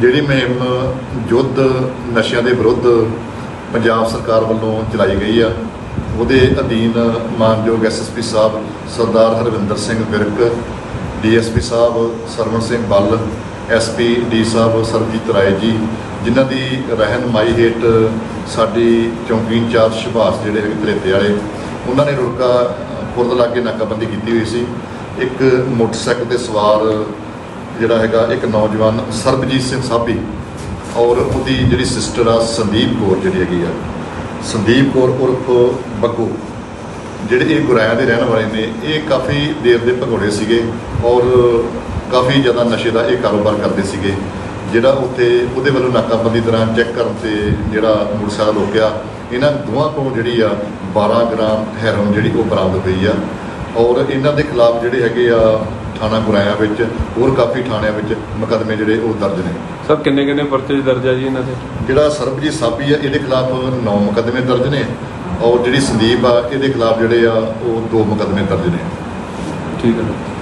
ਜਿਹੜੀ ਮੁਹਿੰਮ ਯੁੱਧ ਨਸ਼ਿਆਂ ਦੇ ਵਿਰੁੱਧ ਪੰਜਾਬ ਸਰਕਾਰ ਵੱਲੋਂ ਚਲਾਈ ਗਈ ਆ, ਉਹਦੇ ਅਧੀਨ ਮਾਨਯੋਗ ਐਸਐਸਪੀ ਸਾਹਿਬ ਸਰਦਾਰ ਹਰਵਿੰਦਰ ਸਿੰਘ ਵਿਰਕ ਡੀਐਸਪੀ ਸਾਹਿਬ ਸਰਵਣ ਸਿੰਘ ਬੱਲ ਐਸਪੀ ਡੀ ਸਾਹਿਬ ਸਰਬਜੀਤ ਰਾਏ ਜੀ, ਜਿਨ੍ਹਾਂ ਦੀ ਰਹਿਨਮਾਈ ਹੇਠ ਸਾਡੀ ਚੌਂਕੀ ਇੰਚਾਰਜ ਸੁਭਾਸ਼ ਜਿਹੜੇ ਹੈਗੇ ਤਲੇਤੇ ਵਾਲੇ, ਉਹਨਾਂ ਨੇ ਰੁੜਕਾ ਖੁਰਦ ਲਾਗੇ ਨਾਕਾਬੰਦੀ ਕੀਤੀ ਹੋਈ ਸੀ। ਇੱਕ ਮੋਟਰਸਾਈਕਲ ਤੇ ਸਵਾਰ ਜਿਹੜਾ ਹੈਗਾ ਇੱਕ ਨੌਜਵਾਨ ਸਰਬਜੀਤ ਸਿੰਘ ਸਾਬੀ ਔਰ ਉਹਦੀ ਜਿਹੜੀ ਸਿਸਟਰ ਆ ਸੰਦੀਪ ਕੌਰ ਜਿਹੜੀ ਹੈਗੀ ਆ। ਸੰਦੀਪ ਕੌਰ ਉਰਫ ਬੱਗੂ, ਜਿਹੜੇ ਇਹ ਗੁਰਾਇਆਂ ਦੇ ਰਹਿਣ ਵਾਲੇ ਨੇ, ਇਹ ਕਾਫੀ ਦੇਰ ਦੇ ਭਗੌੜੇ ਸੀਗੇ ਔਰ ਕਾਫੀ ਜ਼ਿਆਦਾ ਨਸ਼ੇ ਦਾ ਇਹ ਕਾਰੋਬਾਰ ਕਰਦੇ ਸੀਗੇ, ਜਿਹੜਾ ਉੱਥੇ ਉਹਦੇ ਵੱਲੋਂ ਨਾਕਾਬੰਦੀ ਦੌਰਾਨ ਚੈੱਕ ਕਰਨ ਤੇ ਜਿਹੜਾ ਮੋਟਰਸਾਈਕਲ ਰੋਕਿਆ। ਇਹਨਾਂ ਦੋਵਾਂ ਕੋਲ ਜਿਹੜੀ ਆ 12 ਗ੍ਰਾਮ ਹੈਰੋਨ ਜਿਹੜੀ ਉਹ ਬਰਾਮਦ ਹੋਈ ਆ। ਔਰ ਇਹਨਾਂ ਦੇ ਖਿਲਾਫ ਜਿਹੜੇ ਹੈਗੇ ਆ ਥਾਣਾ ਗੁਰਾਇਆ ਵਿੱਚ ਹੋਰ ਕਾਫੀ ਥਾਣਿਆਂ ਵਿੱਚ ਮੁਕੱਦਮੇ ਜਿਹੜੇ ਉਹ ਦਰਜ ਨੇ। ਸਰ ਕਿੰਨੇ ਕਿੰਨੇ ਪਰਚੇ ਦਰਜ ਆ ਜੀ ਇਹਨਾਂ ਦੇ? ਜਿਹੜਾ ਸਰਬਜੀਤ ਸਾਬੀ ਆ ਇਹਦੇ ਖਿਲਾਫ 9 ਮੁਕੱਦਮੇ ਦਰਜ ਨੇ ਔਰ ਜਿਹੜੀ ਸੰਦੀਪ ਆ ਇਹਦੇ ਖਿਲਾਫ ਜਿਹੜੇ ਆ ਉਹ ਦੋ ਮੁਕੱਦਮੇ ਦਰਜ ਨੇ। ਠੀਕ ਹੈ।